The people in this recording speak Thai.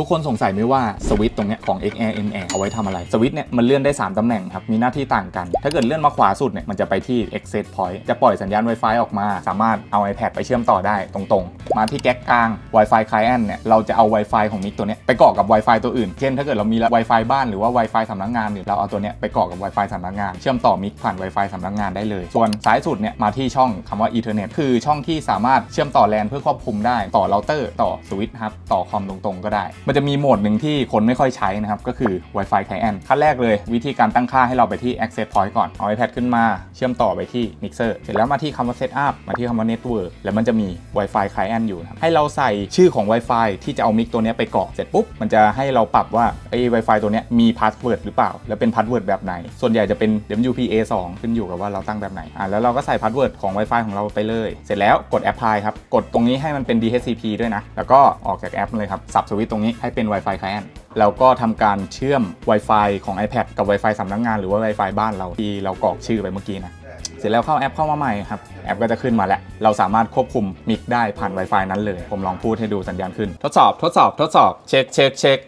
ทุกคนสงสัยไหมว่าสวิตช์ตรงเนี้ยของ XAir M Air เอาไว้ทำอะไร สวิตช์เนี่ยมันเลื่อนได้ 3ตำแหน่งครับ มีหน้าที่ต่างกัน ถ้าเกิดเลื่อนมาขวาสุดเนี่ยมันจะไปที่ Access Point จะปล่อยสัญญาณ Wi-Fi ออกมา สามารถเอา iPad ไปเชื่อมต่อได้ตรงๆ มาที่แก๊กกลาง Wi-Fi Client เนี่ยเราจะเอา Wi-Fi ของมิกตัวเนี้ยไปเกาะกับ Wi-Fi ตัวอื่น เช่น ถ้าเกิดเรามี Wi-Fi บ้านหรือว่า Wi-Fi สำนักงานเนี่ยเราเอาตัวเนี้ยไปเกาะกับ Wi-Fi สำนักงาน เชื่อมต่อมิกผ่าน Wi-Fi สำนักงานได้เลย ส่วนซ้ายสุดเนี่ยมาที่ช่องคำว่า Ethernet คือช่องที่สามารถเชื่อมต่อแลนเพื่อควบคุมได้ต่อเราเตอร์ต่อสวิตช์ครับต่อคอมตรงๆก็ได้มันจะมีโหมดหนึ่งที่คนไม่ค่อยใช้นะครับ ก็คือ Wi-Fi Client ขั้นแรกเลย วิธีการตั้งค่าให้เราไปที่ Access Point ก่อน เอา iPad ขึ้นมา เชื่อมต่อไปที่ Mixer เสร็จแล้วมาที่คำว่า Setup มาที่คำว่า Network แล้วมันจะมี Wi-Fi Client อยู่นะให้เราใส่ชื่อของ Wi-Fi ที่จะเอามิกตัวนี้ไปเกาะเสร็จปุ๊บมันจะให้เราปรับว่าไอ้ Wi-Fi ตัวนี้มี password หรือเปล่า แล้วเป็น password แบบไหน ส่วนใหญ่จะเป็น WPA 2 ขึ้นอยู่กับว่าเราตั้งแบบไหนอะแล้วเราก็ใส่ password ของ Wi-Fi ของเราไปเลย เสร็จแล้วกด Apply ครับกดตรงนี้ให้มันเป็น DHCP ด้วยนะแล้วก็ออกจากแอปเลยครับสับสวิตช์ตรงนี้ให้เป็น Wi-Fi Client แล้วก็ทำการเชื่อม Wi-Fi ของ iPad กับ Wi-Fi สำนักงานหรือว่า Wi-Fi บ้านเราที่เรากรอกชื่อไปเมื่อกี้นะ เสร็จแล้วเข้าแอปเข้ามาใหม่ครับ แอปก็จะขึ้นมาแล้ว เราสามารถควบคุมมิกได้ผ่าน Wi-Fi นั้นเลย ผมลองพูดให้ดูสัญญาณขึ้น ทดสอบ ทดสอบ ทดสอบ เช็ค เช็ค เช็ค